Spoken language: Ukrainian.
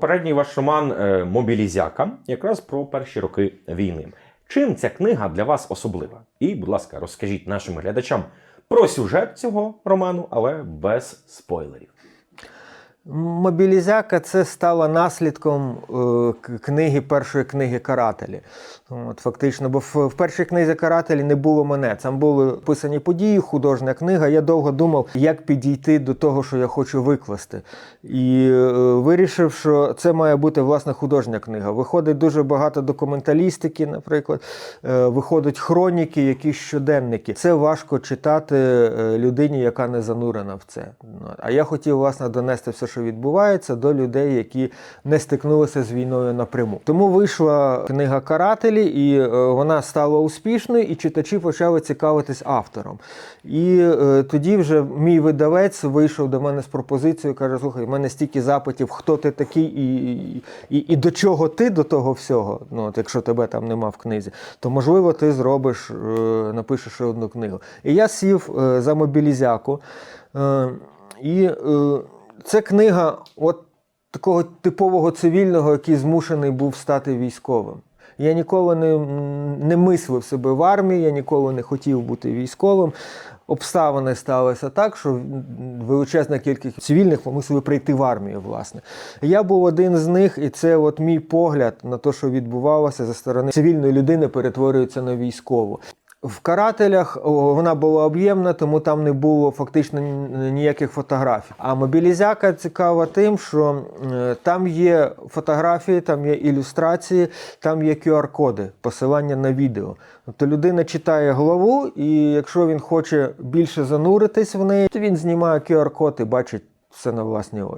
Передній ваш роман е, Мобілізяка якраз про перші роки війни. Чим ця книга для вас особлива? І, будь ласка, розкажіть нашим глядачам про сюжет цього роману, але без спойлерів. Мобілізяка це стало наслідком е, книги першої книги Карателі. От, фактично, бо в, першій книзі Карателі не було мене. Там були описані події, художня книга. Я довго думав, як підійти до того, що я хочу викласти. І е, вирішив, що це має бути власне художня книга. Виходить дуже багато документалістики, наприклад, е, виходять хроніки, якісь щоденники. Це важко читати людині, яка не занурена в це. Ну, А я хотів власне донести все, що відбувається, до людей, які не стикнулися з війною напряму. Тому вийшла книга Карателі, і е, вона стала успішною, і читачі почали цікавитись автором. І е, тоді вже мій видавець вийшов до мене з пропозицією, каже: слухай, в мене стільки запитів, хто ти такий, і, і, і до чого ти до того всього, ну от якщо тебе там нема в книзі, то можливо ти зробиш, е, напишеш ще одну книгу. І я сів е, за мобілізяку. Е, і е, це книга от такого типового цивільного, який змушений був стати військовим. Я ніколи не, не мислив себе в армії, я ніколи не хотів бути військовим. Обставини сталися так, що величезна кількість цивільних мусили прийти в армію, власне. Я був один з них, і це от мій погляд на те, що відбувалося за сторони цивільної людини, перетворюється на військову. В карателях вона була об'ємна, тому там не було фактично ніяких фотографій. А мобілізяка цікава тим, що там є фотографії, там є ілюстрації, там є QR-коди, посилання на відео. Тобто людина читає главу, і якщо він хоче більше зануритись в неї, то він знімає QR-код і бачить все на власні очі.